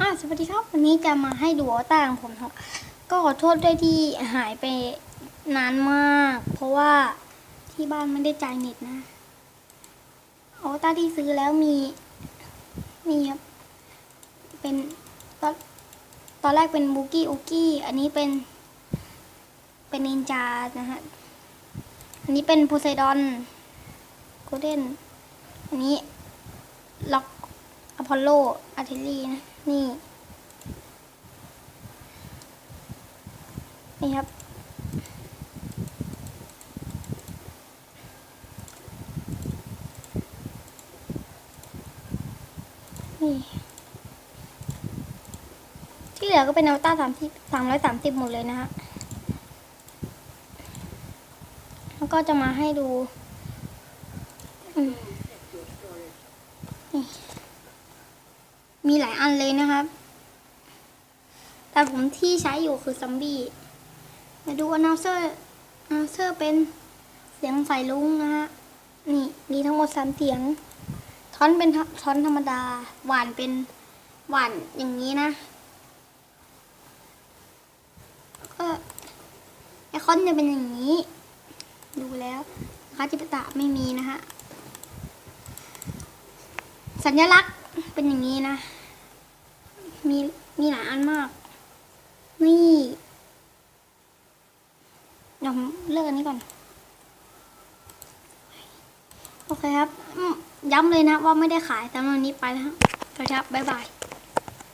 อ่าสวัสดีครับ วันนี้จะมาให้ดูอวตารของผมครับก็ขอโทษด้วยที่หายไปนานมาก เพราะว่าที่บ้านไม่ได้จ่ายเน็ตนะอวตารที่ซื้อแล้วมีนี่ครับเป็นตอนตอนแรกเป็นบูกี้อุกี้อันนี้เป็น เป็นนินจานะฮะอันนี้เป็นโพไซดอนโกลเด้นอันนี้ล็อก พอลโลอาร์เทลีนะ นี่ นี่ครับ นี่ ที่เหลือก็เป็นอัลต้าสามสิบสามร้อยสามสิบหมดเลยนะฮะ แล้วก็จะมาให้ดู อืม มีหลายอันเลยนะครับ แต่ผมที่ใช้อยู่คือซัมบี้ มาดูอนาวเซอร์อนาวเซอร์เป็นเสียงสายลุงนะฮะ นี่มีทั้งหมดสามเสียงท่อนเป็นท่อนธรรมดา หวานเป็นหวานอย่างนี้นะ ก็ไอคอนจะเป็นอย่างนี้ ดูแล้วคาจิปตะไม่มีนะฮะ สัญลักษณ์เป็นอย่างนี้นะ มีมีหลายอันมาก นี่เดี๋ยวเลิกอันนี้ก่อน โอเคครับ ย้ำเลยนะว่าไม่ได้ขายแต่วันนี้ไปแล้วครับสวัสดีครับบ๊ายบาย